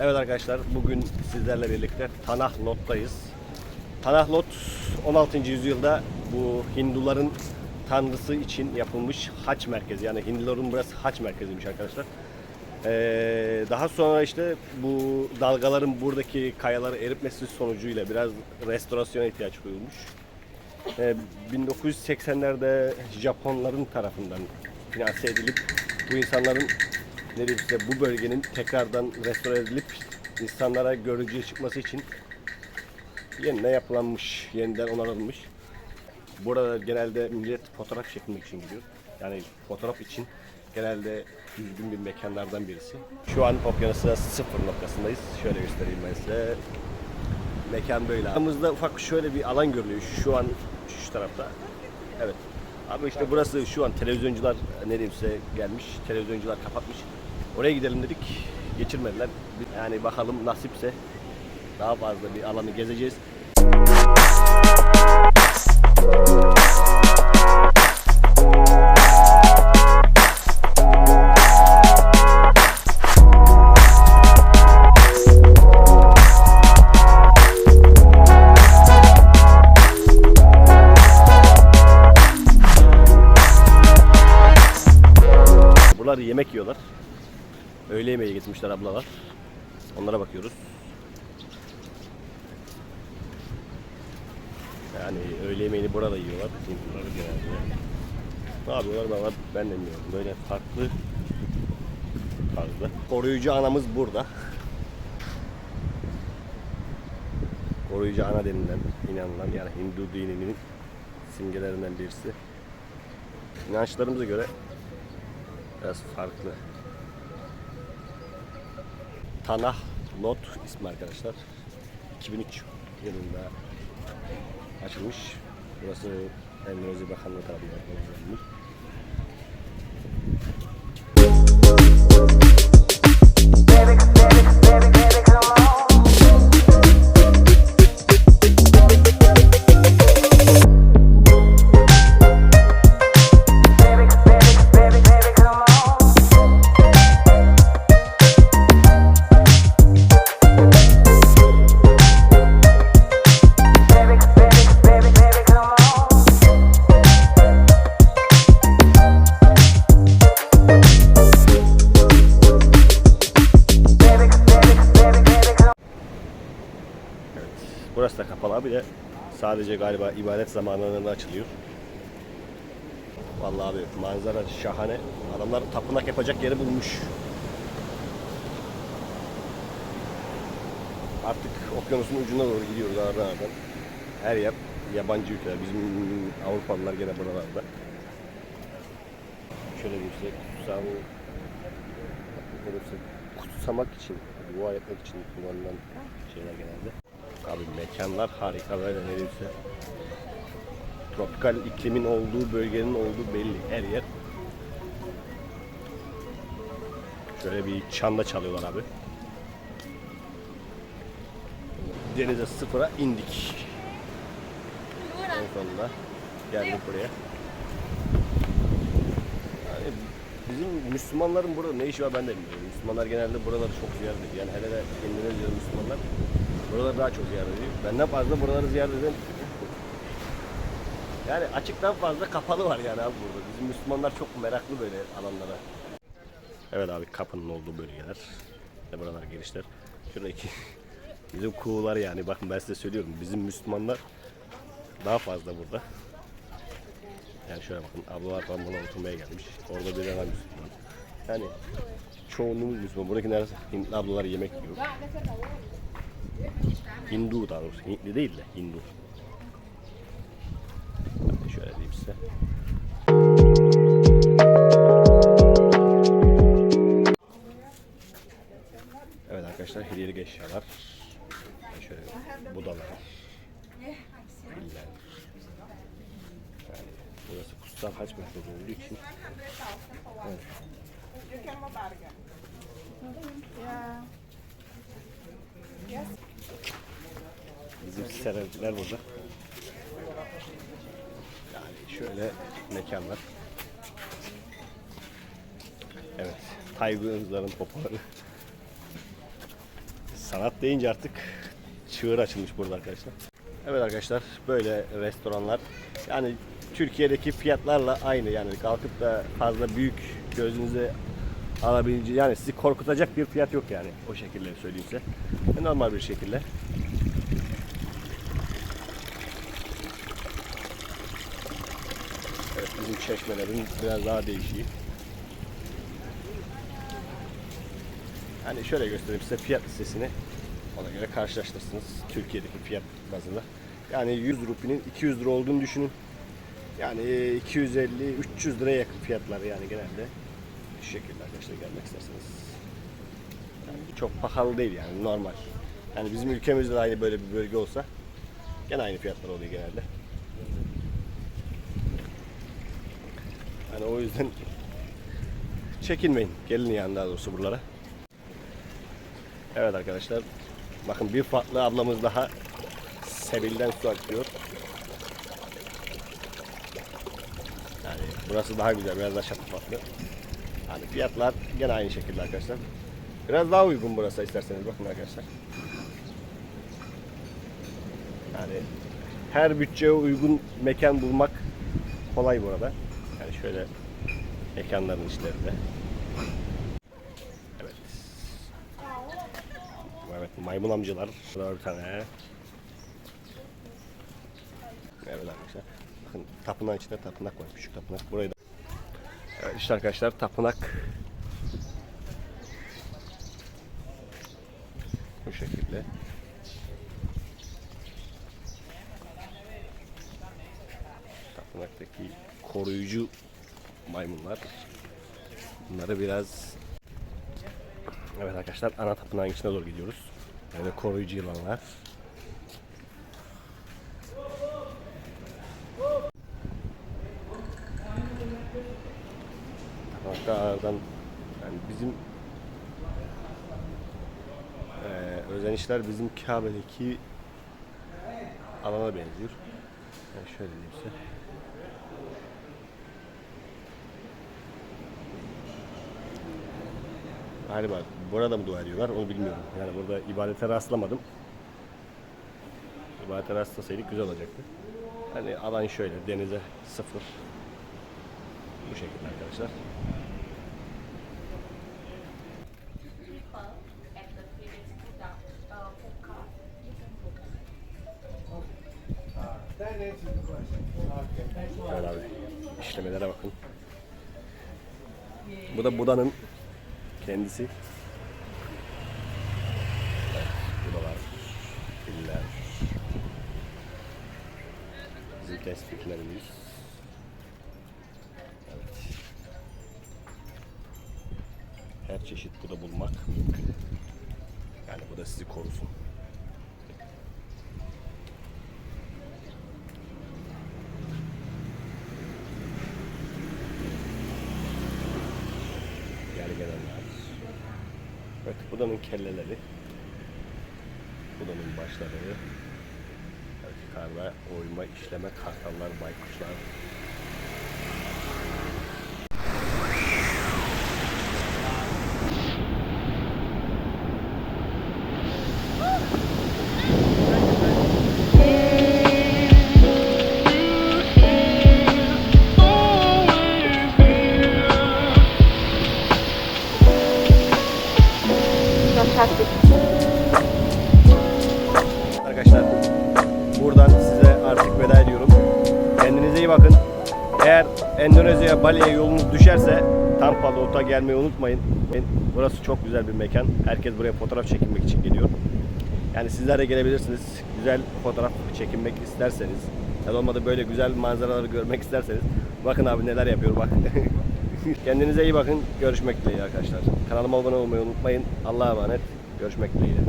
Evet arkadaşlar bugün sizlerle birlikte Tanah Lot'tayız. Tanah Lot 16. yüzyılda bu Hinduların tanrısı için yapılmış haç merkezi. Yani Hinduların burası haç merkeziymiş arkadaşlar. Ee, daha sonra işte bu dalgaların buradaki kayaları eritmesi sonucuyla biraz restorasyona ihtiyaç duyulmuş. Ee, 1980'lerde Japonların tarafından finanse edilip bu insanların ne bu bölgenin tekrardan restore edilip insanlara görücüye çıkması için yeniden yapılanmış, yeniden onarılmış. Burada genelde millet fotoğraf çekmek için gidiyor. Yani fotoğraf için genelde düzgün bir mekanlardan birisi. Şu an okyanusta sıfır noktasındayız. Şöyle göstereyim ben size. Mekan böyle. Aramızda ufak şöyle bir alan görülüyor şu an şu tarafta. Evet. Abi işte burası şu an televizyoncular ne size gelmiş. Televizyoncular kapatmış. Oraya gidelim dedik. Geçirmediler. Yani bakalım nasipse daha fazla bir alanı gezeceğiz. Öğle yemeği getirmişler ablalar. Onlara bakıyoruz. Yani öğle yemeğini burada yiyorlar. Hintliler genelde. Ne yapıyorlar valla ben de bilmiyorum. Böyle farklı tarzda. Koruyucu anamız burada. Koruyucu ana denilen inanılan yani Hindu dininin simgelerinden birisi. İnançlarımıza göre biraz farklı. Tanah Lot ismi arkadaşlar. 2003 yılında açılmış. Burası Endonezya Bakanlığı tarafından yapılmış. Evet. Burası da kapalı abi de sadece galiba ibadet zamanlarında açılıyor. Vallahi abi manzara şahane. Adamlar tapınak yapacak yeri bulmuş. Artık okyanusun ucuna doğru gidiyoruz aradan aradan. Her yer yabancı ülkeler. Bizim Avrupalılar gene buralarda. Şöyle bir şey kutsal kutsamak için, dua etmek için kullanılan şeyler genelde. Abi mekanlar harika böyle ne. Tropikal iklimin olduğu bölgenin olduğu belli her yer. Şöyle bir çanda çalıyorlar abi. Denize sıfıra indik. En sonunda geldik buraya. Yani bizim Müslümanların burada ne işi var ben de bilmiyorum. Müslümanlar genelde buraları çok ziyaret ediyor. Yani hele de Endonezyalı Müslümanlar buraları daha çok ziyaret ediyor. Benden fazla buraları ziyaret eden yani açıktan fazla kapalı var yani abi burada. Bizim Müslümanlar çok meraklı böyle alanlara. Evet abi kapının olduğu bölgeler. İşte buralar girişler. Şuradaki bizim kuğular yani bakın ben size söylüyorum. Bizim Müslümanlar daha fazla burada. Yani şöyle bakın ablalar falan buna oturmaya gelmiş. Orada bir tane Müslüman. Yani çoğunluğumuz Müslüman. Buradakiler Hintli ablalar yemek yiyor. Hindu daha doğrusu. Hintli değil de Hindu. Ben de şöyle diyeyim size. Evet arkadaşlar hediyelik eşyalar. Şöyle budalar. Yani burası kutsal haç merkezi olduğu için evet. Bizim serevler burada. Yani şöyle mekanlar. Evet. Taygunların popoları. Sanat deyince artık çığır açılmış burada arkadaşlar. Evet arkadaşlar böyle restoranlar yani Türkiye'deki fiyatlarla aynı yani kalkıp da fazla büyük gözünüze alabileceği yani sizi korkutacak bir fiyat yok yani o şekilde söyleyeyim size. Normal bir şekilde. Çeşmelerin biraz daha değişiği. Hani şöyle göstereyim size fiyat listesini. Ona göre karşılaştırırsınız Türkiye'deki fiyat bazında. Yani 100 rupinin 200 lira olduğunu düşünün. Yani 250-300 liraya yakın fiyatlar yani genelde. Şu şekilde arkadaşlar gelmek isterseniz. Yani çok pahalı değil yani normal. Yani bizim ülkemizde de aynı böyle bir bölge olsa gene aynı fiyatlar oluyor genelde. Yani o yüzden çekinmeyin. Gelin yani daha doğrusu buralara. Evet arkadaşlar. Bakın bir farklı ablamız daha Sebil'den su akıyor. Yani burası daha güzel, biraz daha şatafatlı. Yani fiyatlar gene aynı şekilde arkadaşlar. Biraz daha uygun burası isterseniz bakın arkadaşlar. Yani her bütçeye uygun mekan bulmak kolay burada. Şöyle mekanların içlerinde. Evet. Evet maymun amcalar. Burada bir tane. Evet arkadaşlar. Bakın tapınağın içinde tapınak var. Küçük tapınak. Burayı da. Evet işte arkadaşlar tapınak. Bu şekilde. Tapınaktaki koruyucu maymunlar. Bunları biraz Evet arkadaşlar ana tapınağın içine doğru gidiyoruz. Böyle koruyucu yılanlar. Tapınakta aradan yani bizim eee özenişler bizim Kabe'deki alana benziyor. Yani şöyle diyeyim size. Galiba burada mı dua ediyorlar onu bilmiyorum. Yani burada ibadete rastlamadım. İbadete rastlasaydık güzel olacaktı. Hani alan şöyle denize sıfır. Bu şekilde arkadaşlar. Şöyle abi işlemelere bakın. Bu da Buda'nın kendisi. Evet, Budalar, filler. Bizim tespitlerimiz. Evet. Her çeşit Buda bulmak mümkün. Yani bu da sizi korusun. Evet, Buda'nın kelleleri. Buda'nın başları. Karma, oyma, işleme, kartallar, baykuşlar. Size artık veda ediyorum. Kendinize iyi bakın. Eğer Endonezya Bali'ye yolunuz düşerse Tampa Lot'a gelmeyi unutmayın. Burası çok güzel bir mekan. Herkes buraya fotoğraf çekinmek için geliyor. Yani sizler de gelebilirsiniz. Güzel fotoğraf çekinmek isterseniz ya olmadı böyle güzel manzaraları görmek isterseniz bakın abi neler yapıyor bak. Kendinize iyi bakın. Görüşmek dileğiyle arkadaşlar. Kanalıma abone olmayı unutmayın. Allah'a emanet. Görüşmek dileğiyle.